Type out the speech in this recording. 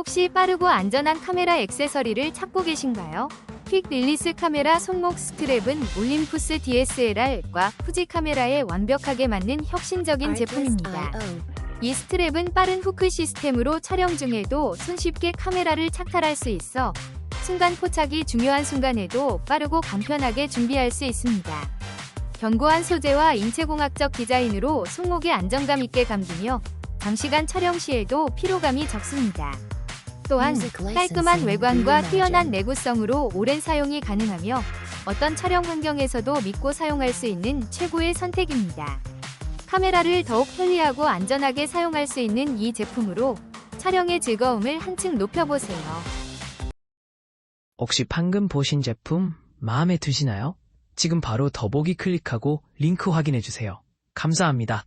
혹시 빠르고 안전한 카메라 액세서리를 찾고 계신가요? 퀵 릴리스 카메라 손목 스트랩은 올림푸스 DSLR과 후지 카메라에 완벽하게 맞는 혁신적인 제품입니다. 이 스트랩은 빠른 후크 시스템으로 촬영 중에도 손쉽게 카메라를 착탈할 수 있어 순간 포착이 중요한 순간에도 빠르고 간편하게 준비할 수 있습니다. 견고한 소재와 인체공학적 디자인으로 손목에 안정감 있게 감기며 장시간 촬영 시에도 피로감이 적습니다. 또한 깔끔한 외관과 뛰어난 내구성으로 오랜 사용이 가능하며 어떤 촬영 환경에서도 믿고 사용할 수 있는 최고의 선택입니다. 카메라를 더욱 편리하고 안전하게 사용할 수 있는 이 제품으로 촬영의 즐거움을 한층 높여보세요. 혹시 방금 보신 제품 마음에 드시나요? 지금 바로 더보기 클릭하고 링크 확인해주세요. 감사합니다.